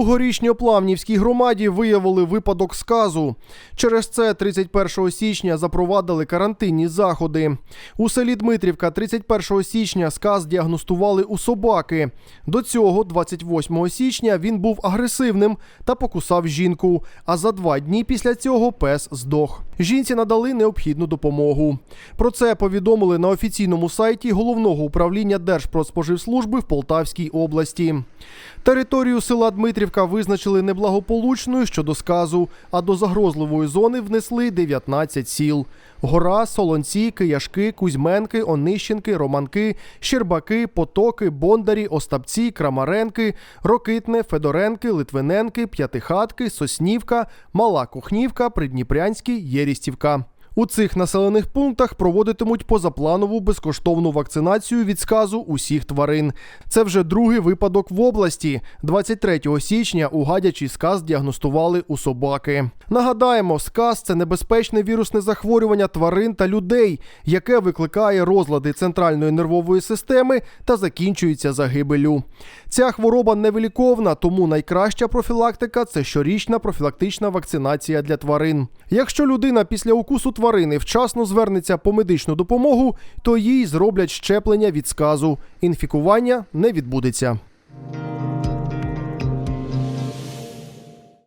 У горішньоплавнівській громаді виявили випадок сказу. Через це 31 січня запровадили карантинні заходи. У селі Дмитрівка 31 січня сказ діагностували у собаки. До цього, 28 січня, він був агресивним та покусав жінку. А за два дні після цього пес здох. Жінці надали необхідну допомогу. Про це повідомили на офіційному сайті головного управління Держпродспоживслужби в Полтавській області. Територію села Дмитрівка визначили неблагополучною щодо сказу, а до загрозливої зони внесли 19 сіл: Гора, Солонці, Кияшки, Кузьменки, Онищенки, Романки, Щербаки, Потоки, Бондарі, Остапці, Крамаренки, Рокитне, Федоренки, Литвиненки, П'ятихатки, Соснівка, Мала Кухнівка, Придніпрянський, Єрістівка. У цих населених пунктах проводитимуть позапланову безкоштовну вакцинацію від сказу усіх тварин. Це вже другий випадок в області. 23 січня у гадячий сказ діагностували у собаки. Нагадаємо, сказ це небезпечне вірусне захворювання тварин та людей, яке викликає розлади центральної нервової системи та закінчується загибелю. Ця хвороба невиліковна, тому найкраща профілактика це щорічна профілактична вакцинація для тварин. Якщо людина після укусу тварини вчасно звернеться по медичну допомогу, то їй зроблять щеплення від сказу. Інфікування не відбудеться.